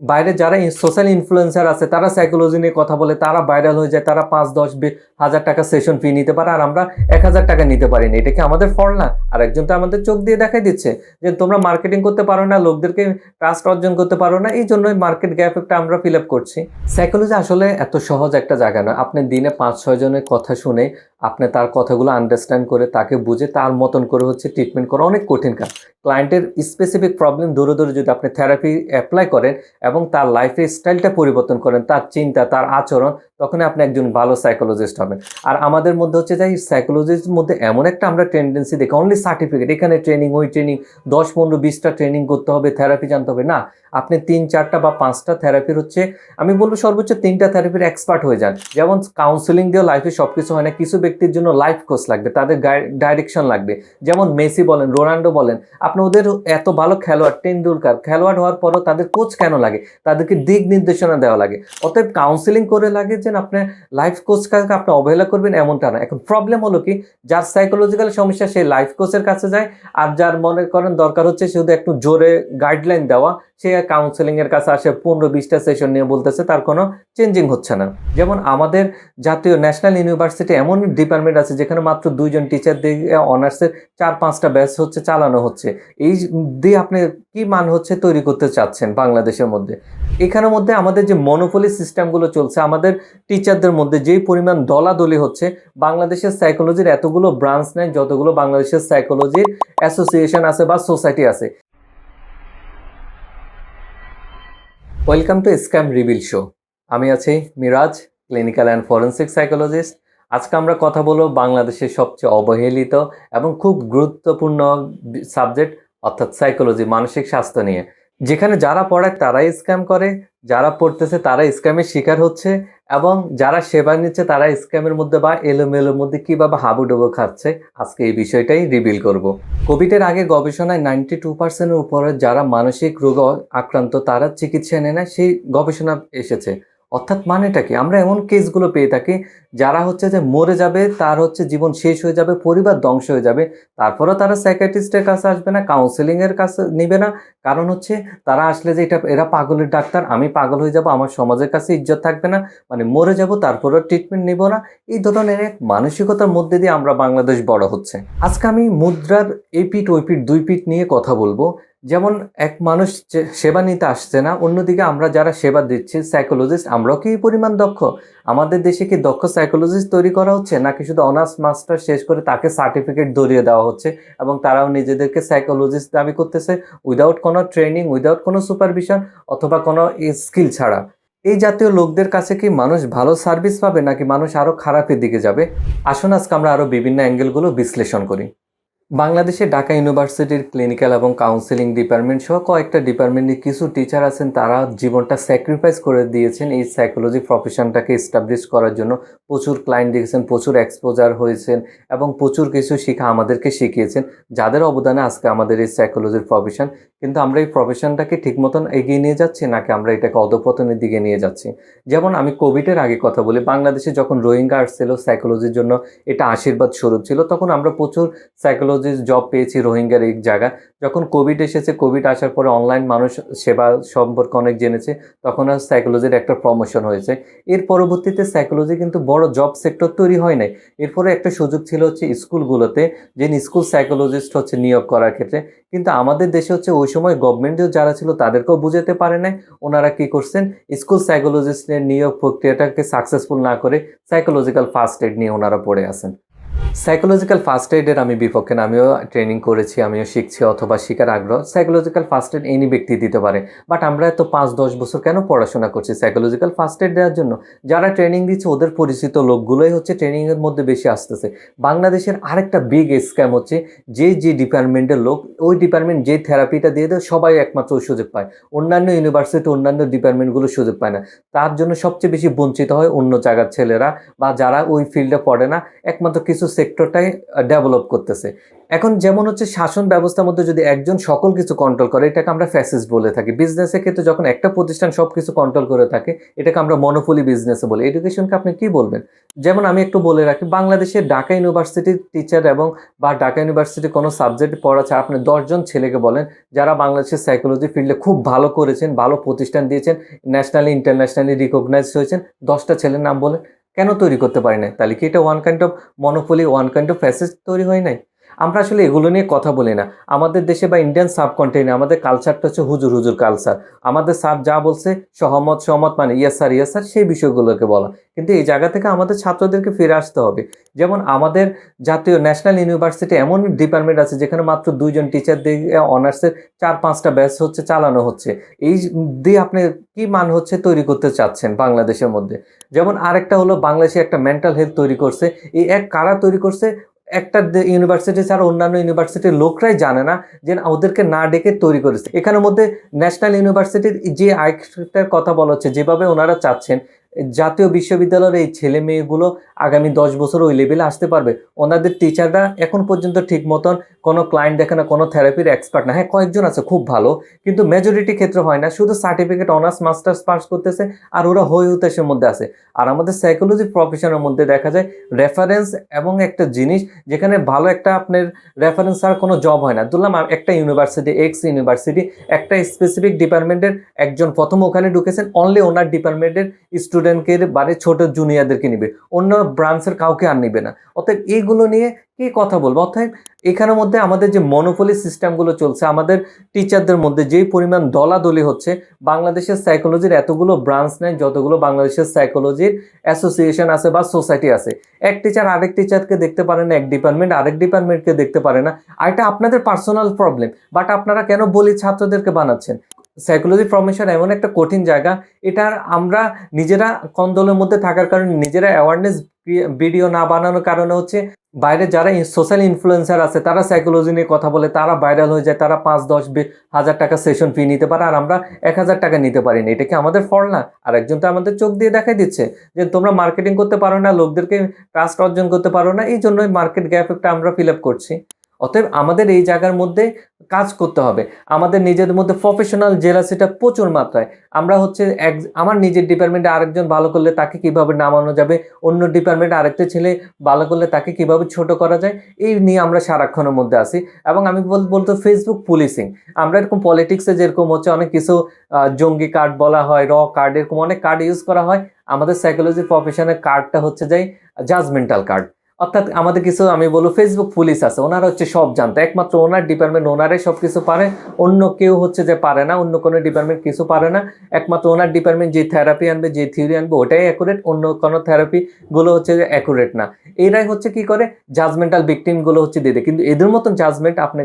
বাইরে যারা social influencer আছে, তারা সাইকোলজি নিয়ে কথা বলে, তারা ভাইরাল হয়ে যায়, তারা পাঁচ, দশ হাজার টাকা সেশন ফি নিতে পারে, আর আমরা এক হাজার টাকা নিতে পারি না। এটা কি আমাদের ফল না? আর একজন তো আমাদের চোখ দিয়ে দেখাই দিচ্ছে যে তোমরা মার্কেটিং করতে পারো না, লোকদেরকে ট্রাস্ট অর্জন করতে পারো না, এই জন্যই মার্কেট গ্যাপ একটা আমরা ফিল আপ করছি। সাইকোলজি আসলে এত সহজ একটা জায়গা নয়। আপনি দিনে পাঁচ, ছয় জনের কথা শুনে, আপনি তার কথাগুলো আন্ডারস্ট্যান্ড করে, তাকে বুঝে, তার মতন করে হচ্ছে ট্রিটমেন্ট করা অনেক কঠিন কাজ। ক্লায়েন্টের স্পেসিফিক প্রবলেম ধরে ধরে যদি আপনি থেরাপি অ্যাপ্লাই করেন এবং তার লাইফের স্টাইলটা পরিবর্তন করেন, তার চিন্তা, তার আচরণ তখন আপনি একজন ভালো সাইকোলজিস্ট হবেন। আর আমাদের মধ্যে হচ্ছে যাই সাইকোলজিস্টের মধ্যে এমন একটা আমরা টেন্ডেন্সি দেখি অনলি সার্টিফিকেট এখানে ট্রেনিং ওই ট্রেনিং দশ, পনেরো, বিশটা ট্রেনিং করতে হবে থেরাপি জানতে হবে। না, আপনি তিন, চারটা বা পাঁচটা থেরাপির হচ্ছে, আমি বলব সর্বোচ্চ তিনটা থেরাপির এক্সপার্ট হয়ে যান। যেমন কাউন্সিলিং দিয়ে লাইফে সব কিছু হয় না, কিছু ব্যক্তির জন্য লাইফ কোর্স লাগবে, তাদের ডাইরেকশন লাগবে। যেমন মেসি বলেন, রোনাল্ডো বলেন, আপনি ওদের এত ভালো খেলোয়াড় টেন্ডুলকার খেলোয়াড় হওয়ার পরও তাদের কোচ কেন লাগে? তাদেরকে দিক নির্দেশনা দেওয়া লাগে। অতএব কাউন্সিলিং করে লাগে যে আপনি লাইফ কোচকে আপনি অবহেলা করবেন এমনটা না। এখন প্রবলেম হলো কি, যার সাইকোলজিক্যাল সমস্যা সেই লাইফ কোচের কাছে যায় আর যার মনে করেন দরকার হচ্ছে শুধু একটু জোরে গাইডলাইন দেওয়া, সে কাউন্সেলিং এর কাছে আসে, পনেরো বিশটা সেশন নিয়ে বলতেছে, তার কোনো চেঞ্জিং হচ্ছে না। যেমন আমাদের জাতীয় ন্যাশনাল ইউনিভার্সিটি এমন ডিপার্টমেন্ট আছে যেখানে মাত্র দুইজন টিচার দিয়ে অনার্সের চার পাঁচটা ব্যাচ হচ্ছে, চালানো হচ্ছে। এই দিয়ে আপনি কি মান হচ্ছে তৈরি করতে চাচ্ছেন বাংলাদেশের মধ্যে? এখানের মধ্যে আমাদের যে মনোপলি সিস্টেমগুলো চলছে, আমাদের টিচারদের মধ্যে যেই পরিমাণ দলাদলি হচ্ছে, বাংলাদেশের সাইকোলজির এতগুলো ব্রাঞ্চ নেই যতগুলো বাংলাদেশের সাইকোলজির অ্যাসোসিয়েশন আছে বা সোসাইটি আছে। Welcome to scam reveal show আমি আছি Miraj clinical and forensic psychologist আজকে আমরা কথা বলব বাংলাদেশের সবচেয়ে অবহেলিত এবং খুব গুরুত্বপূর্ণ সাবজেক্ট অর্থাৎ সাইকোলজি মানসিক স্বাস্থ্য নিয়ে। যেখানে যারা পড়ায় তারাই স্ক্যাম করে, যারা পড়তেছে তারা স্ক্যামের শিকার হচ্ছে এবং যারা সেবা নিচ্ছে তারা স্ক্যামের মধ্যে বা এলোমেলোর মধ্যে কীভাবে হাবুডুবু খাচ্ছে, আজকে এই বিষয়টাই রিভিল করব। কোভিডের আগে গবেষণায় নাইনটি টু পার্সেন্টের উপরে যারা মানসিক রোগ আক্রান্ত তারা চিকিৎসা নেয় না, সেই গবেষণা এসেছে। অর্থাৎ মানেটা কি? আমরা এমন কেসগুলো পেয়ে থাকি যারা হচ্ছে যে মরে যাবে, তার হচ্ছে জীবন শেষ হয়ে যাবে, পরিবার ধ্বংস হয়ে যাবে। তারপরেও তারা সাইকাট্রিস্টের কাছে আসবে না কাউন্সেলিংয়ের কাছে নেবে না। কারণ হচ্ছে তারা আসলে যে এটা, এরা পাগলের ডাক্তার, আমি পাগল হয়ে যাব, আমার সমাজের কাছে ইজ্জত থাকবে না। মানে মরে যাব, তারপরেও ট্রিটমেন্ট নেব না। এই ধরনের এক মানসিকতার মধ্যে দিয়ে আমরা বাংলাদেশ বড় হচ্ছে। আজকে আমি মুদ্রার এই পিঠ ওই পিঠ দুই পিঠ নিয়ে কথা বলব। যেমন এক মানুষ সেবা নিতে আসছে না, অন্যদিকে আমরা যারা সেবা দিচ্ছি সাইকোলজিস্ট আমরাও কি পরিমাণ দক্ষ? আমাদের দেশে কি দক্ষ সাইকোলজিস্ট তৈরি করা হচ্ছে, নাকি শুধু অনার্স মাস্টার শেষ করে তাকে সার্টিফিকেট ধরিয়ে দেওয়া হচ্ছে এবং তারাও নিজেদেরকে সাইকোলজিস্ট দাবি করতেছে উইদাউট কোনো ট্রেনিং উইদাউট কোনো সুপারভিশন অথবা কোনো স্কিল ছাড়া? এই জাতীয় লোকদের কাছে কি মানুষ ভালো সার্ভিস পাবে, নাকি মানুষ আরও খারাপের দিকে যাবে? আসুন আজকে আমরা আরও বিভিন্ন অ্যাঙ্গেলগুলো বিশ্লেষণ করি। বাংলাদেশে ঢাকা ইউনিভার্সিটির ক্লিনিক্যাল এবং কাউন্সিলিং ডিপার্টমেন্ট সহ কয়েকটা ডিপার্টমেন্টে কিছু টিচার আছেন। তারা জীবনটা স্যাক্রিফাইস করে দিয়েছেন। এই সাইকোলজি প্রফেশনটাকে এস্টাবলিশ করার জন্য প্রচুর ক্লায়েন্ট দেখেছেন, প্রচুর এক্সপোজার হয়েছেন এবং প্রচুর কিছু শিখা আমাদেরকে শিখিয়েছেন। যাদের অবদানে আজকে আমাদের এই সাইকোলজির প্রফেশন কিন্তু আমরা এই প্রফেশনটাকে ঠিক মতন এগিয়ে নিয়ে যাচ্ছি নাকি আমরা এটাকে অধপতনের দিকে নিয়ে যাচ্ছি? যেমন আমি কোভিডের আগে কথা বলি, বাংলাদেশে যখন রোহিঙ্গা আসছিল সাইকোলজির জন্য এটা আশীর্বাদ স্বরূপ ছিল, তখন আমরা প্রচুর সাইকোলজিস্ট জব পেয়েছি রোহিঙ্গার এই জায়গায়, যখন কোভিড এসেছে কোভিড আসার পরে অনলাইন মানুষ সেবা সম্পর্কে অনেক জেনেছে, তখন আর সাইকোলজির একটা প্রমোশন হয়েছে। এর পরবর্তীতে সাইকোলজি কিন্তু বড় জব সেক্টর তৈরি হয় নাই। এরপরে একটা সুযোগ ছিল হচ্ছে স্কুলগুলোতে, যে স্কুল সাইকোলজিস্ট হচ্ছে নিয়োগ করার ক্ষেত্রে। কিন্তু আমাদের দেশে হচ্ছে ওই সময় গভর্নমেন্টেও যারা ছিল, তাদেরকেও বুঝাতে পারে নাই, ওনারা কি করছেন? স্কুল সাইকোলজিস্টের নিয়োগ প্রক্রিয়াটাকে সাকসেসফুল না করে সাইকোলজিক্যাল ফার্স্ট এড নিয়ে ওনারা পড়ে আসেন সাইকোলজিক্যাল ফার্স্ট এডের আমি বিপক্ষে আমিও ট্রেনিং করেছি, আমিও শিখছি অথবা শিকার আগ্রহ। সাইকোলজিক্যাল ফার্স্ট এড এনি ব্যক্তি দিতে পারে। বাট আমরা এত পাঁচ, দশ বছর কেন পড়াশোনা করছি সাইকোলজিক্যাল ফার্স্ট এড দেওয়ার জন্য? যারা ট্রেনিং দিচ্ছে, ওদের পরিচিত লোকগুলোই হচ্ছে ট্রেনিংয়ের মধ্যে বেশি আসতেছে। বাংলাদেশের আরেকটা বিগ স্ক্যাম হচ্ছে, যে যে ডিপার্টমেন্টের লোক, ওই ডিপার্টমেন্ট যে থেরাপিটা দিয়ে দেয়, সবাই একমাত্র ওই সুযোগ পায়। অন্যান্য ইউনিভার্সিটি অন্যান্য ডিপার্টমেন্টগুলো সুযোগ পায় না। তার জন্য সবচেয়ে বেশি বঞ্চিত হয় অন্য জায়গার ছেলেরা বা যারা ওই ফিল্ডে পড়ে না। একমাত্র কিছু সেক্টরটাই ডেভেলপ করতেছে। এখন যেমন হচ্ছে শাসন ব্যবস্থার মধ্যে যদি একজন সকল কিছু কন্ট্রোল করে, এটাকে আমরা ফ্যাসিস্ট বলে থাকি। বিজনেসের ক্ষেত্রে যখন একটা প্রতিষ্ঠান সব কিছু কন্ট্রোল করে থাকে, এটাকে আমরা মনোপলি বিজনেসে বলি। এডুকেশনকে আপনি কি বলবেন? যেমন আমি একটু বলে রাখি বাংলাদেশের ঢাকা ইউনিভার্সিটির টিচার এবং বা ঢাকা ইউনিভার্সিটির কোনো সাবজেক্ট পড়াচ্ছে, আপনি দশজন ছেলেকে বলেন, যারা বাংলাদেশের সাইকোলজি ফিল্ডে খুব ভালো করেছেন, ভালো প্রতিষ্ঠান দিয়েছেন ন্যাশনালি ইন্টারন্যাশনালি রিকগনাইজ হয়েছেন, দশটা ছেলের নাম বলেন। কেন তৈরি করতে পারি নাই? তাহলে কি এটা one kind of monopoly one kind of phases তৈরি হয় নাই? আমরা আসলে এগুলো নিয়ে কথা বলি না। আমাদের দেশে বা ইন্ডিয়ান সাবকন্টিনে আমাদের কালচারটা হচ্ছে হুজুর হুজুর কালচার আমাদের সাব যা বলছে, সহমত সহমত মানে ইয়েস স্যার ইয়েস স্যার সেই বিষয়গুলোকে বলা। কিন্তু এই জায়গা থেকে আমাদের ছাত্রদেরকে ফিরে আসতে হবে। যেমন আমাদের জাতীয় ন্যাশনাল ইউনিভার্সিটি এমন ডিপার্টমেন্ট আছে যেখানে মাত্র দুইজন টিচার দিয়ে অনার্সের চার, পাঁচটা ব্যাচ হচ্ছে, চালানো হচ্ছে। এই দিয়ে আপনি কি মান হচ্ছে তৈরি করতে চাচ্ছেন বাংলাদেশের মধ্যে? যেমন আরেকটা হলো বাংলাদেশে একটা মেন্টাল হেলথ তৈরি করছে। এই এক কারা তৈরি করছে? একটা ইউনিভার্সিটি ছাড়া অন্যান্য ইউনিভার্সিটির লোকরাই জানে না যে ওদেরকে না ডেকে তৈরি করেছে। এখানের মধ্যে ন্যাশনাল ইউনিভার্সিটির যে আইকটার কথা বলা হচ্ছে, যেভাবে ওনারা চাচ্ছেন জাতীয় বিশ্ববিদ্যালয়ের এই ছেলে মেয়েগুলো আগামী দশ বছর ওই লেভেলে আসতে পারবে। ওনাদের টিচাররা এখন পর্যন্ত ঠিক মতন কোনো ক্লায়েন্ট দেখে না, কোনো থেরাপির এক্সপার্ট না। হ্যাঁ কয়েকজন আছে, খুব ভালো, কিন্তু মেজরিটি ক্ষেত্রে হয় না। শুধু সার্টিফিকেট অনার্স মাস্টার্স পাস করতেছে আর ওরা হয়ে উত্তেসের মধ্যে আছে। আর আমাদের সাইকোলজি প্রফেশনের মধ্যে দেখা যায় রেফারেন্স এবং একটা জিনিস যেখানে ভালো একটা আপনার রেফারেন্স আর কোনো জব হয় না। ধরলাম একটা ইউনিভার্সিটি এক্স ইউনিভার্সিটি একটা স্পেসিফিক ডিপার্টমেন্টের একজন প্রথম ওখানে ঢুকেছেন অনলি ওনার ডিপার্টমেন্টের স্টুডেন্টকে বাড়ির ছোট জুনিয়রদেরকে নিবে। অন্য ব্রাঞ্চের কাউকে আর নিবে না। অতএব এইগুলো নিয়ে কি কথা বলব? অর্থাৎ এখানের মধ্যে আমাদের যে মনোপলি সিস্টেমগুলো চলছে, আমাদের টিচারদের মধ্যে যেই পরিমাণ দলাদলি হচ্ছে, বাংলাদেশের সাইকোলজির এতগুলো ব্রাঞ্চ নেই যতগুলো বাংলাদেশের সাইকোলজির অ্যাসোসিয়েশন আছে বা সোসাইটি আছে। এক টিচার আরেক টিচারকে দেখতে পারে না, এক ডিপার্টমেন্ট আরেক ডিপার্টমেন্টকে দেখতে পারে না। আর এটা আপনাদের পার্সোনাল প্রবলেম বাট আপনারা কেন বলি ছাত্রদেরকে বানাচ্ছেন? সাইকোলজি ফর্মেশন এমন একটা কঠিন জায়গা। এটার আমরা নিজেরা কন্দলের মধ্যে থাকার কারণে নিজেরা অ্যাওয়ারনেস ভিডিও না বানানোর কারণে হচ্ছে বাইরে যারা সোশ্যাল ইনফ্লুয়েন্সার আছে, তারা সাইকোলজি নিয়ে কথা বলে, তারা ভাইরাল হয়ে যায়, তারা পাঁচ, দশ হাজার টাকা সেশন ফি নিতে পারে, আর আমরা এক হাজার টাকা নিতে পারি না। এটা কি আমাদের ফল না? আর একজন তো আমাদের চোখ দিয়ে দেখাই দিচ্ছে যে তোমরা মার্কেটিং করতে পারো না, লোকদেরকে ট্রাস্ট অর্জন করতে পারো না, এই জন্যই মার্কেট গ্যাপ একটা আমরা ফিল আপ করছি। অতএব আমাদের এই জায়গার মধ্যে কাজ করতে হবে। আমাদের নিজেদের মধ্যে প্রফেশনাল জেলাসিটা প্রচুর মাত্রায়। আমরা হচ্ছে এক, আমার নিজের ডিপার্টমেন্টে আরেকজন ভালো করলে তাকে কীভাবে নামানো যাবে, অন্য ডিপার্টমেন্টে আরেকটা ছেলে ভালো করলে তাকে কীভাবে ছোট করা যায়, এই নিয়ে আমরা সারাক্ষণের মধ্যে আসি এবং আমি বল, বলতো ফেসবুক পুলিশিং আমরা এরকম পলিটিক্সে যেরকম হচ্ছে অনেক কিছু জঙ্গি কার্ড বলা হয় র কার্ড এরকম অনেক কার্ড ইউজ করা হয়। আমাদের সাইকোলজি প্রফেশনের কার্ডটা হচ্ছে যাই জাজমেন্টাল কার্ড অর্থাৎ আমাদের কিছু, আমি বলব ফেসবুক পুলিশ আছে। ওনারা হচ্ছে সব জানতো। একমাত্র ওনার ডিপার্টমেন্ট ওনারাই সব কিছু পারে। অন্য কেউ হচ্ছে যে পারে না, অন্য কোনো ডিপার্টমেন্ট কিছু পারে না। একমাত্র ওনার ডিপার্টমেন্ট যে থেরাপি আনবে, যে থিওরি আনবে, ওটাই অ্যাকুরেট অন্য কোনো থেরাপিগুলো হচ্ছে যে অ্যাকুরেট না। এরাই হচ্ছে কি করে? জাজমেন্টাল ভিকটিমগুলো হচ্ছে দিয়ে দেয়। কিন্তু এদের মতন জাজমেন্ট আপনি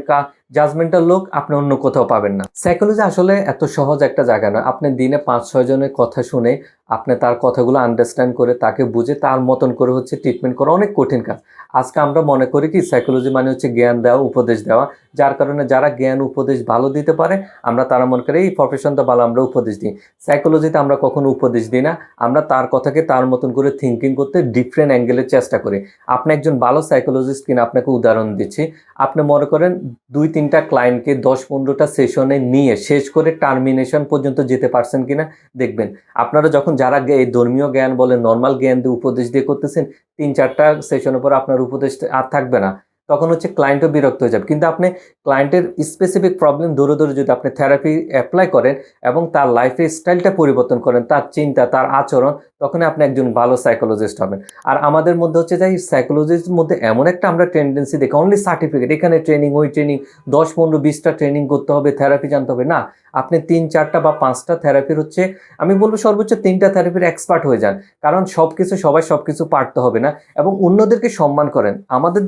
জাজমেন্টাল লোক আপনি অন্য কোথাও পাবেন না। সাইকোলজি আসলে এত সহজ একটা জায়গা নয়। আপনি দিনে পাঁচ ছয় জনের কথা শুনে আপনি তার কথাগুলো আন্ডারস্ট্যান্ড করে তাকে বুঝে তার মতন করে হচ্ছে ট্রিটমেন্ট করা অনেক কঠিন কাজ। আজকে আমরা মনে করি কি সাইকোলজি মানে হচ্ছে জ্ঞান দেওয়া, উপদেশ দেওয়া। যার কারণে যারা জ্ঞান, উপদেশ ভালো দিতে পারে, আমরা তারা মনে করি, এই প্রফেশনটা ভালো, আমরা উপদেশ দিই। সাইকোলজিতে আমরা কখনো উপদেশ দিই না। আমরা তার কথাকে তার মতন করে থিঙ্কিং করতে ডিফারেন্ট অ্যাঙ্গেলের চেষ্টা করি। আপনি একজন ভালো সাইকোলজিস্ট কিনা, আপনাকে উদাহরণ দিচ্ছি। আপনি মনে করেন দুই তিনটা ক্লায়েন্টকে দশ পনেরোটা সেশনে নিয়ে শেষ করে টার্মিনেশন পর্যন্ত যেতে পারছেন কিনা দেখবেন। আপনারা যখন যারা এই ধর্মীয় জ্ঞান বলে নর্মাল জ্ঞান দিয়ে উপদেশ দিয়ে করতেছেন, তিন চারটা সেশনের পর আপনার উপদেশ আর থাকবে না। তখন হচ্ছে ক্লায়েন্টও বিরক্ত হয়ে যাবে। কিন্তু আপনি ক্লায়েন্টের স্পেসিফিক প্রবলেম দূরে দূরে যদি আপনি থেরাপি অ্যাপ্লাই করেন এবং তার লাইফের স্টাইলটা পরিবর্তন করেন, তার চিন্তা, তার আচরণ তখন আপনি একজন ভালো সাইকোলজিস্ট হবেন। আর আমাদের মধ্যে হচ্ছে যাই সাইকোলজিস্ট মধ্যে এমন একটা আমরা টেন্ডেন্সি দেখি অনলি সার্টিফিকেট এখানে ট্রেনিং ওই ট্রেনিং দশ, পনেরো বিশটা ট্রেনিং করতে হবে থেরাপি জানতে হবে। না, আপনি তিন চারটা বা পাঁচটা থেরাপির হচ্ছে, আমি বলব সর্বোচ্চ তিনটা থেরাপির এক্সপার্ট হয়ে যান। কারণ সব কিছু সবাই সব কিছু পারতে হবে না এবং অন্যদেরকে সম্মান করেন। আমাদের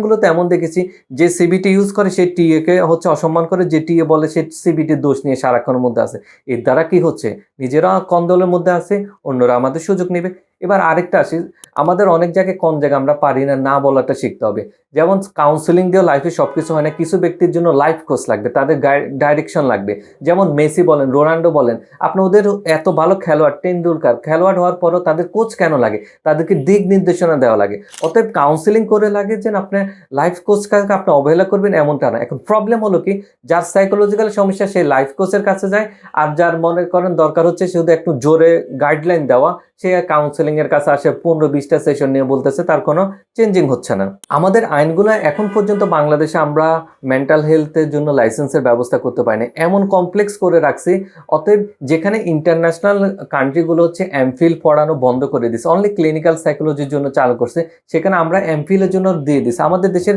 ডিপার্টমেন্টগুলোতে এমন দেখেছি, যে সিবিটি ইউজ করে সেই টিএকে হচ্ছে অসম্মান করে, যে টিএ বলে সে সিবিটির দোষ নিয়ে সারাক্ষণের মধ্যে আছে। এর দ্বারা কি হচ্ছে? নিজেরা কন্দলের মধ্যে আছে, অন্যরা আমাদের সুযোগ নেবে। এবার আরেকটা আসি, আমাদের অনেক জায়গায় কম জায়গায় আমরা পারি না না বলাটা শিখতে হবে। যেমন কাউন্সিলিং দিয়েও লাইফে সব কিছু হয় না, কিছু ব্যক্তির জন্য লাইফ কোচ লাগবে, তাদের ডাইরেকশন লাগবে। যেমন মেসি বলেন, রোনাল্ডো বলেন, আপনি ওদের এত ভালো খেলোয়াড়, টেন্ডুলকার, খেলোয়াড় হওয়ার পরও তাদের কোচ কেন লাগে? তাদেরকে দিক নির্দেশনা দেওয়া লাগে। অতএব কাউন্সিলিং করে লাগে যে আপনার লাইফ কোচকে আপনি অবহেলা করবেন এমনটা না। এখন প্রবলেম হলো কি, যার সাইকোলজিক্যাল সমস্যা সেই লাইফ কোচের কাছে যায়, আর যার মনে করেন দরকার হচ্ছে শুধু একটু জোরে গাইডলাইন দেওয়া, সে কাউন্সেলিং এর কাছে আসে, পনেরো বিশটা সেশন নিয়ে বলতেছে, তার কোনো চেঞ্জিং হচ্ছে না। আমাদের আইনগুলো এখন পর্যন্ত বাংলাদেশে আমরা মেন্টাল হেলথের জন্য লাইসেন্সের ব্যবস্থা করতে পারিনি। এমন কমপ্লেক্স করে রাখছি, অতএব যেখানে ইন্টারন্যাশনাল কান্ট্রিগুলো হচ্ছে এমফিল পড়ানো বন্ধ করে দিছে অনলি ক্লিনিক্যাল সাইকোলজির জন্য চালু করছে, সেখানে আমরা এমফিলের জন্য দিয়ে দিছি। আমাদের দেশের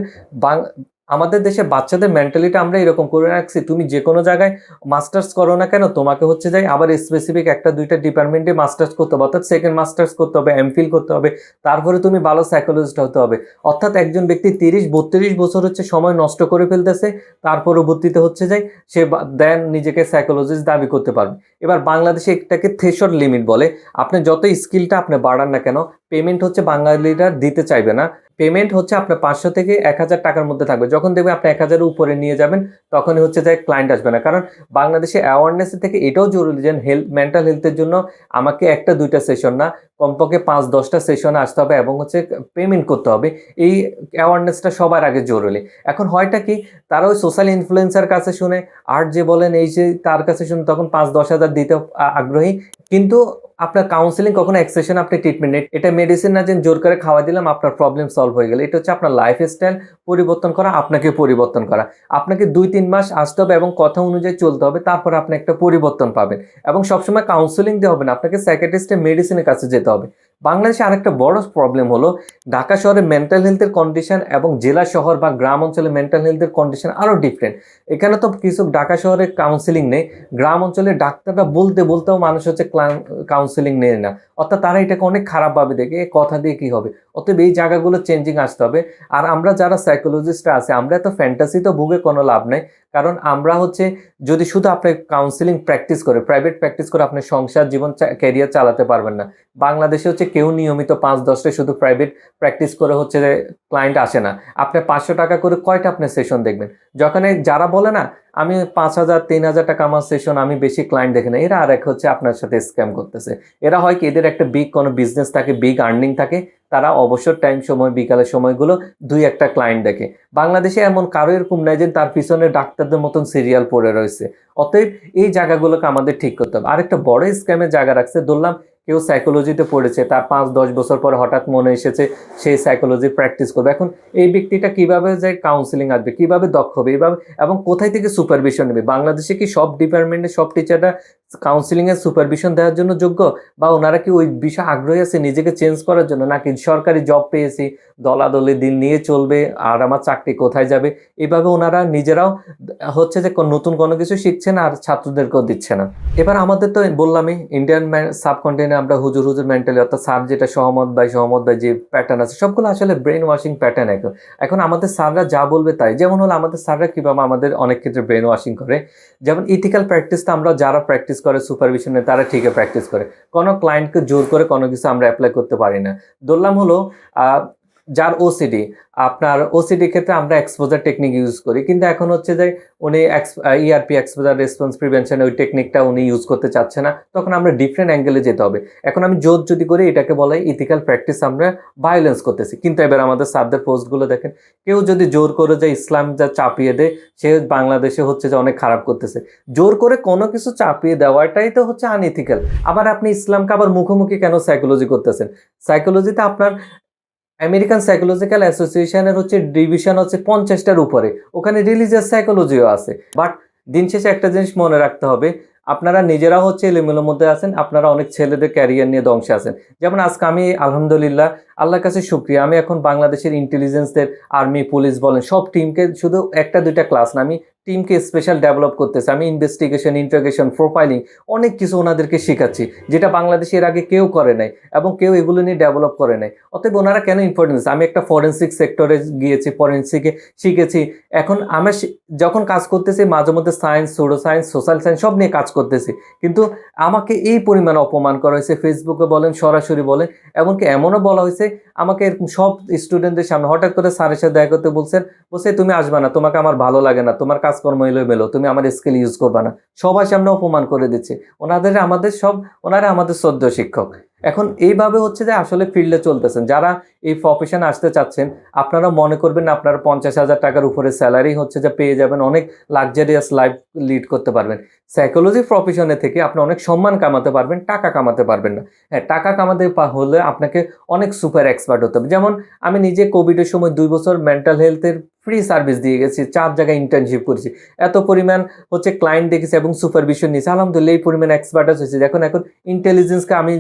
আমাদের দেশে বাচ্চাদের মেন্টালিটি আমরা এরকম করে রাখছি। তুমি যে কোনো জায়গায় মাস্টার্স করো না কেন, তোমাকে হচ্ছে যাই আবার স্পেসিফিক একটা, দুইটা ডিপার্টমেন্টে মাস্টার্স করতে হবে, অর্থাৎ সেকেন্ড মাস্টার্স করতে হবে এমফিল করতে হবে, তারপরে তুমি ভালো সাইকোলজিস্ট হতে হবে। অর্থাৎ একজন ব্যক্তি তিরিশ, বত্রিশ বছর হচ্ছে সময় নষ্ট করে ফেলতেছে, তার পরবর্তীতে হচ্ছে যাই সে দেন নিজেকে সাইকোলজিস্ট দাবি করতে পারবে। এবার বাংলাদেশে এটাকে থেশর লিমিট বলে। আপনি যত স্কিলটা আপনি বাড়ান না কেন পেমেন্ট হচ্ছে বাঙালিরা দিতে চাইবে না। পেমেন্ট হচ্ছে আপনার পাঁচশো থেকে এক হাজার টাকার মধ্যে থাকবে। যখন দেখবে আপনি এক হাজারের উপরে নিয়ে যাবেন, তখনই হচ্ছে যে ক্লায়েন্ট আসবে না। কারণ বাংলাদেশে অ্যাওয়ারনেসের থেকে এটাও জরুরি যে হেলথ মেন্টাল হেলথের জন্য আমাকে একটা, দুইটা সেশন না, কমপক্ষে পাঁচ, দশটা সেশনে আসতে হবে এবং হচ্ছে পেমেন্ট করতে হবে। এই অ্যাওয়ারনেসটা সবার আগে জরুরি। এখন হয়টা কি, তারা ওই সোশ্যাল ইনফ্লুয়েন্সার কাছে শুনে, আর যে বলেন এই যে তার কাছে শুনে, তখন পাঁচ, দশ হাজার দিতে আগ্রহী। কিন্তু আপনার কাউন্সিলিং কখনো এক সেশন আপনি ট্রিটমেন্ট নেই। এটা মেডিসিন না যে জোর করে খাওয়া দিলাম, আপনার প্রবলেম সলভ হয়ে গেল। এটা হচ্ছে আপনার লাইফ স্টাইল পরিবর্তন করা, আপনাকে পরিবর্তন করা। আপনাকে দুই তিন মাস আসতে হবে এবং কথা অনুযায়ী চলতে হবে, তারপর আপনি একটা পরিবর্তন পাবেন। এবং সবসময় কাউন্সিলিং দেওয়া হবে না, আপনাকে সাইকেটিস্টের মেডিসিনের কাছে যেতে হবে। বাংলাদেশে আরেকটা বড় প্রবলেম হলো, ঢাকা শহরে মেন্টাল হেলথের কন্ডিশন এবং জেলা শহর বা গ্রাম অঞ্চলে মেন্টাল হেলথের কন্ডিশন আরও ডিফারেন্ট এখানে তো কিছু ঢাকা শহরে কাউন্সিলিং নেই, গ্রাম অঞ্চলে ডাক্তাররা বলতে বলতেও মানুষ হচ্ছে কাউন্সিলিং নেয় না। অর্থাৎ তারা এটাকে অনেক খারাপভাবে দেখে কথা দিয়ে কি হবে? অতএব এই জায়গাগুলো চেঞ্জিং আসতে হবে। আর আমরা যারা সাইকোলজিস্টরা আছে, আমরা তো ফ্যান্টাসি তো ভুগে কোনো লাভ নেই। কারণ আমরা হচ্ছে যদি শুধু আপনি কাউন্সিলিং প্র্যাকটিস করে প্রাইভেট প্র্যাকটিস করে আপনি সংসার জীবন ক্যারিয়ার চালাতে পারবেন না। বাংলাদেশে হচ্ছে কেউ নিয়মিত পাঁচ দশটা শুধু প্রাইভেট প্র্যাকটিস করে হচ্ছে যে ক্লায়েন্ট আসে না। আপনি পাঁচশো টাকা করে কয়টা আপনি সেশন দেখবেন? যখন যারা বলে না, আমি পাঁচ হাজার, তিন হাজার টাকা আমার সেশন আমি বেশি ক্লায়েন্ট দেখি না, এরা আর এক হচ্ছে আপনার সাথে স্ক্যাম করতেছে। এরা হয় কি? এদের একটা বিগ কোনো বিজনেস থাকে বিগ আর্নিং থাকে। তারা অবসর টাইম সময়, বিকালের সময়গুলো দুই একটা ক্লায়েন্ট দেখে। বাংলাদেশে এমন কারও এরকম নেই যে তার পিছনে ডাক্তারদের মতন সিরিয়াল পড়ে রয়েছে। অতএব এই জায়গাগুলোকে আমাদের ঠিক করতে হবে। আরেকটা বড় স্ক্যামের জায়গা রাখছে, ধরলাম কেউ সাইকোলজিতে পড়েছে, তার পাঁচ, দশ বছর পরে হঠাৎ মনে এসেছে সেই সাইকোলজি প্র্যাকটিস করবে। এখন এই ব্যক্তিটা কীভাবে যায় কাউন্সিলিং আসবে, কীভাবে দক্ষ হবে এইভাবে এবং কোথায় থেকে সুপারভিশন নেবে? বাংলাদেশে কি সব ডিপার্টমেন্টে সব টিচাররা কাউন্সিলিং এর সুপারভিশন দেওয়ার জন্য যোগ্য? বা ওনারা কি ওই বিষয়ে আগ্রহী আছে নিজেকে চেঞ্জ করার জন্য? নাকি সরকারি জব পেয়েছি, দলাদলি দিন নিয়ে চলবে, আর আমার চাকরি কোথায় যাবে? এভাবে ওনারা নিজেরাও হচ্ছে যে নতুন কোনো কিছু শিখছেন আর ছাত্রদেরকেও দিচ্ছে না। এবার আমাদের তো বললামই ইন্ডিয়ান সাবকন্টিনে আমরা হুজুর হুজুর মেন্টালি অর্থাৎ স্যার যেটা সহমত বাই সহমত বাই যে প্যাটার্ন আছে, সবগুলো আসলে ব্রেন ওয়াশিং প্যাটার্ন এখন এখন আমাদের স্যাররা যা বলবে তাই। যেমন হলো আমাদের স্যাররা কীভাবে আমাদের অনেক ক্ষেত্রে ব্রেন ওয়াশিং করে। যেমন ইথিক্যাল প্র্যাকটিসটা আমরা যারা প্র্যাকটিস করে সুপারভিশনে তারা ঠিকই প্র্যাকটিস করে। কোনো ক্লায়েন্টকে জোর করে কোনো কিছু আমরা অ্যাপ্লাই করতে পারি না। ধরলাম হলো যার ওসিডি আপনার ওসিডি ক্ষেত্রে আমরা এক্সপোজার টেকনিক ইউজ করি, কিন্তু এখন হচ্ছে যে উনি ইআরপি এক্সপোজার রেসপন্স প্রিভেনশন ওই টেকনিকটা উনি ইউজ করতে চাচ্ছে না, তখন আমরা ডিফারেন্ট অ্যাঙ্গেলে যেতে হবে। এখন আমি জোর যদি করি, এটাকে বলে ইথিক্যাল প্র্যাকটিস আমরা ভায়োলেন্স করতেছি। কিন্তু এবার আমাদের সারদের পোস্টগুলো দেখেন, কেউ যদি জোর করে যে ইসলাম যা চাপিয়ে দেয়, সে বাংলাদেশে হচ্ছে যে অনেক খারাপ করতেছে। জোর করে কোনো কিছু চাপিয়ে দেওয়াটাই তো হচ্ছে আনইথিক্যাল আবার আপনি ইসলামকে আবার মুখোমুখি কেন সাইকোলজি করতেছেন? সাইকোলজিতে আপনার আমেরিকান সাইকোলজিক্যাল অ্যাসোসিয়েশনের হচ্ছে ডিভিশন হচ্ছে পঞ্চাশটার উপরে। ওখানে রিলিজিয়াস সাইকোলজিও আছে। বাট দিন শেষে একটা জিনিস মনে রাখতে হবে, আপনারা নিজেরা হচ্ছে এলোমেলোর মধ্যে আছেন, আপনারা অনেক ছেলেদের ক্যারিয়ার নিয়ে ধ্বংসে আছেন। যেমন আজকে আমি, আলহামদুলিল্লাহ, আল্লাহর কাছে শুক্রিয়া। আমি এখন বাংলাদেশের ইন্টেলিজেন্সদের আর্মি পুলিশ বলেন, সব টিমকে শুধু একটা দুইটা ক্লাস না, আমি টিমকে স্পেশাল ডেভেলপ করতেছে। আমি ইনভেস্টিগেশন ইন্টারগেশন প্রোফাইলিং অনেক কিছু ওনাদেরকে শেখাচ্ছি, যেটা বাংলাদেশে এর আগে কেউ করে নাই এবং কেউ এগুলো নিয়ে ডেভেলপ করে নাই। অতএব ওনারা কেন ইম্পর্টেন্স আমি একটা ফরেন্সিক সেক্টরে গিয়েছি ফরেন্সিকে শিখেছি। এখন আমি যখন কাজ করতেছি, মাঝে মধ্যে science pseudo science social science সব নিয়ে কাজ করতেছি। কিন্তু আমাকে এই পরিমাণ অপমান করা হয়েছে ফেসবুকে বলেন, সরাসরি বলেন, এমনকি এমনও বলা হয়েছে, আমাকে এরকম সব স্টুডেন্টদের সামনে হঠাৎ করে স্যারের সাথে দেখা করতে বলছেন, বলছে, তুমি আসবে না, তোমাকে আমার ভালো লাগে না, তোমার কাজকর্ম এলো মেলো তুমি আমার স্কিল ইউজ করবে না। সবার সামনে অপমান করে দিচ্ছে। ওনাদের আমাদের সব, ওনারা আমাদের শ্রদ্ধ শিক্ষক। এখন এইভাবে হচ্ছে যে আসলে ফিল্ডে চলতেছেন। যারা এই প্রফেশনে আসতে চাচ্ছেন, আপনারা মনে করবেন আপনারা পঞ্চাশ হাজার টাকার উপরে স্যালারি হচ্ছে যে পেয়ে যাবেন, অনেক লাক্সারিয়াস লাইফ লিড করতে পারবেন। সাইকোলজি প্রফেশনে থেকে আপনি অনেক সম্মান কামাতে পারবেন, টাকা কামাতে পারবেন না। হ্যাঁ টাকা কামাতে হলে আপনাকে অনেক সুপার এক্সপার্ট হতে হবে। যেমন আমি নিজে কোভিডের সময় দুই বছর মেন্টাল হেলথের ফ্রি সার্ভিস দিয়ে গেছি, চার জায়গায় ইন্টার্নশিপ করেছি। এত পরিমাণ হচ্ছে ক্লায়েন্ট দেখেছি এবং সুপারভিশন নিয়েছি। আলহামদুলিল্লাহ, এই পরিমাণ এক্সপার্টাস হয়েছে এখন এখন ইন্টেলিজেন্সকে আমি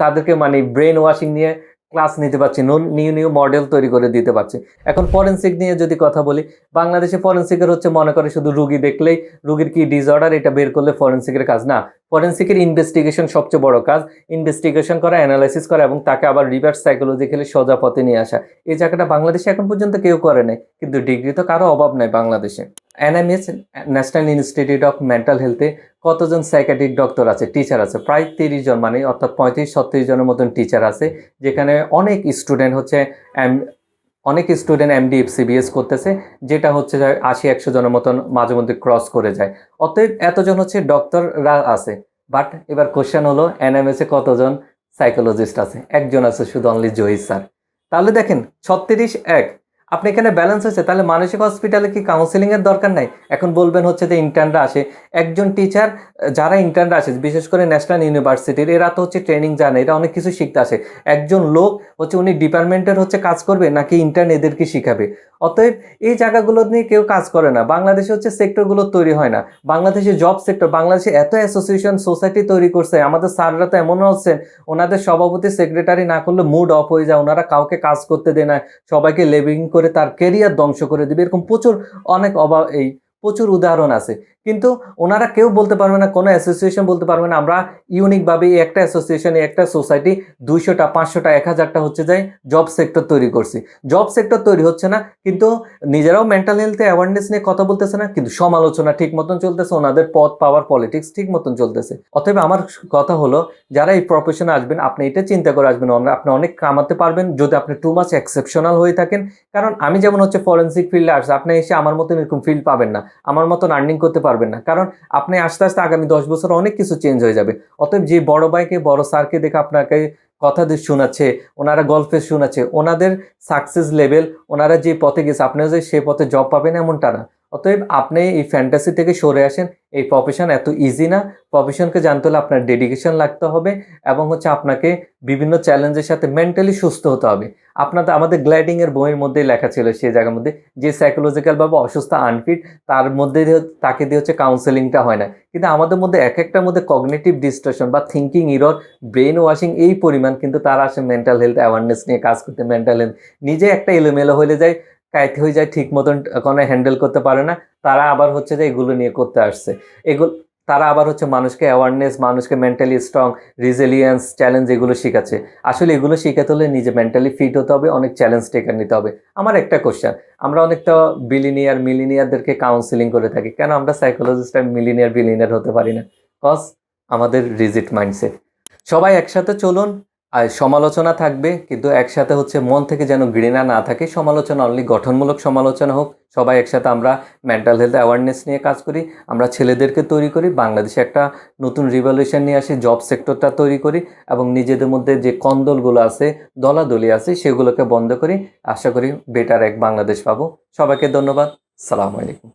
তাদেরকে মানে ব্রেন ওয়াশিং নিয়ে ক্লাস নিতে পারছি নিউ নিউ মডেল তৈরি করে দিতে পারছি। এখন ফরেন্সিক নিয়ে যদি কথা বলি, বাংলাদেশে ফরেন্সিকের হচ্ছে মনে করে শুধু রুগী দেখলেই, রুগীর কি ডিসঅর্ডার এটা বের করলে ফরেন্সিকের কাজ? না ফরেন্সিকের ইনভেস্টিগেশন সবচেয়ে বড় কাজ ইনভেস্টিগেশন করা অ্যানালাইসিস করা এবং তাকে আবার রিভার্স সাইকোলজিক্যালি সোজা পথে নিয়ে আসা। এই জায়গাটা বাংলাদেশে এখন পর্যন্ত কেউ করে নাই, কিন্তু ডিগ্রি তো কারও অভাব নাই বাংলাদেশে। NMS national institute of mental হেলথে কতজন সাইকাট্রিক ডক্টর আছে? টিচার আছে। প্রায় তিরিশ জন মানে অর্থাৎ পঁয়ত্রিশ, ছত্রিশ জনের মতন টিচার আছে, যেখানে অনেক স্টুডেন্ট হচ্ছে অনেক স্টুডেন্ট এমডি এফসিবিএস করতেছে, যেটা হচ্ছে আশি, একশো জনের মতন মাঝে মধ্যে ক্রস করে যায়। অতএব এতজন হচ্ছে ডক্টররা আছে। বাট এবার কোশ্চেন হলো এনএমএস কতজন সাইকোলজিস্ট আছে? একজন আছে শুধু অনলি জহির স্যার তাহলে দেখেন, ছত্রিশ এক। আপনি এখানে ব্যালেন্স হয়েছে তাহলে মানসিক হসপিটালে কি কাউন্সেলিংয়ের দরকার নাই? এখন বলবেন হচ্ছে যে ইন্টার্নরা আসে, একজন টিচার যারা ইন্টার্নরা আসে, বিশেষ করে ন্যাশনাল ইউনিভার্সিটির এরা তো হচ্ছে ট্রেনিং জানে, এরা অনেক কিছু শিখতে আসে। একজন লোক হচ্ছে উনি ডিপার্টমেন্টের হচ্ছে কাজ করবে, নাকি ইন্টার্ন এদেরকে শিখাবে? অতএব এই জায়গাগুলো নিয়ে কেউ কাজ করে না। বাংলাদেশে হচ্ছে সেক্টরগুলো তৈরি হয় না। বাংলাদেশে জব সেক্টর বাংলাদেশে এত অ্যাসোসিয়েশন সোসাইটি তৈরি করছে। আমাদের স্যাররা তো এমনও হচ্ছেন ওনাদের সভাপতি সেক্রেটারি না করলে মুড অফ হয়ে যায়, ওনারা কাউকে কাজ করতে দেয় না, সবাইকে লেবিং করে তার কেরিয়ার ধ্বংস করে দেবে। এরকম প্রচুর অনেক অভাব, এই প্রচুর উদাহরণ আছে। কিন্তু ওনারা কেউ বলতে পারবে না, কোনো অ্যাসোসিয়েশন বলতে পারবে না। আমরা ইউনিকভাবে একটা অ্যাসোসিয়েশন একটা সোসাইটি দুইশোটা, পাঁচশোটা এক হাজারটা হচ্ছে যাই জব সেক্টর তৈরি করছি। জব সেক্টর তৈরি হচ্ছে না, কিন্তু নিজেরাও মেন্টাল হেলথে অ্যাওয়ারনেস নিয়ে কথা বলতেছে না, কিন্তু সমালোচনা ঠিক মতন চলতেছে, ওনাদের পদ পাওয়ার পলিটিক্স ঠিক মতন চলতেছে। অতএব আমার কথা হলো, যারা এই প্রফেশনে আসবেন, আপনি এটা চিন্তা করে আসবেন আপনি অনেক কামাতে পারবেন, যদি আপনি টু মাস এক্সেপশনাল হয়ে থাকেন। কারণ আমি যেমন হচ্ছে ফরেন্সিক ফিল্ডে আসছি, আপনি এসে আমার মতন এরকম ফিল্ড পাবেন না। আমার মতন আর্নিং করতে পারবেন না। কারণ আপনি আস্তে আস্তে আগামী দশ বছর অনেক কিছু চেঞ্জ হয়ে যাবে। অতএব যে বড় ভাইকে, বড় স্যারকে দেখে আপনাকে কথা শোনাচ্ছে, ওনারা গল্পে শোনাচ্ছে, ওনাদের সাকসেস লেভেল ওনারা যে পথে গেছে, আপনিও যে সে পথে জব পাবেন এমনটা না। অতএব আপনি এই ফ্যান্টাসি থেকে সরে আসেন। এই প্রফেশন এত ইজি না। প্রফেশনকে জানতে হলে আপনার ডেডিকেশন লাগতে হবে এবং হচ্ছে আপনাকে বিভিন্ন চ্যালেঞ্জের সাথে মেন্টালি সুস্থ হতে হবে। আপনাদের, আমাদের গ্লাইডিং এর বইয়ের মধ্যেই লেখা ছিল সেই জায়গার মধ্যে, যে সাইকোলজিক্যাল ভাবে অসুস্থ আনফিট তার মধ্যে তাকে দিয়ে হচ্ছে কাউন্সেলিংটা হয় না। কিন্তু আমাদের মধ্যে এক একটার মধ্যে কগনেটিভ ডিস্ট্রেশন বা থিঙ্কিং ইরর ব্রেন ওয়াশিং এই পরিমাণ কিন্তু তারা আসে মেন্টাল হেলথ অ্যাওয়ারনেস নিয়ে কাজ করতে। মেন্টাল হেলথ নিজে একটা এলোমেলো হয়ে যায় কাইতে হয়ে যায়, ঠিক মতন কোনো হ্যান্ডেল করতে পারে না। তারা আবার হচ্ছে যে এগুলো নিয়ে করতে আসছে। এগুলো, তারা আবার হচ্ছে মানুষকে অ্যাওয়ারনেস মানুষকে মেন্টালি স্ট্রং রিজিলিয়েন্স চ্যালেঞ্জ এগুলো শেখাচ্ছে। আসলে এগুলো শেখাতে হলে নিজে মেন্টালি ফিট হতে হবে, অনেক চ্যালেঞ্জ টেকার নিতে হবে। আমার একটা কোশ্চেন আমরা অনেকটা বিলিনিয়ার মিলিনিয়ারদেরকে কাউন্সিলিং করে থাকি। কেন আমরা সাইকোলজিস্ট মিলিনিয়ার বিলিনিয়ার হতে পারি না? কজ আমাদের রিজিট মাইন্ডসেট সবাই একসাথে চলুন আর সমালোচনা থাকবে, কিন্তু একসাথে হচ্ছে মন থেকে যেন ঘৃণা না থাকে, সমালোচনা অনলি গঠনমূলক সমালোচনা হোক। সবাই একসাথে আমরা মেন্টাল হেলথ অ্যাওয়ারনেস নিয়ে কাজ করি, আমরা ছেলেদেরকে তৈরি করি, বাংলাদেশে একটা নতুন রিভলিউশন নিয়ে আসি জব সেক্টরটা তৈরি করি এবং নিজেদের মধ্যে যে কন্দলগুলো আছে, দলাদলি আছে, সেগুলোকে বন্ধ করি। আশা করি বেটার এক বাংলাদেশ পাবো। সবাইকে ধন্যবাদ। সালাম আলাইকুম।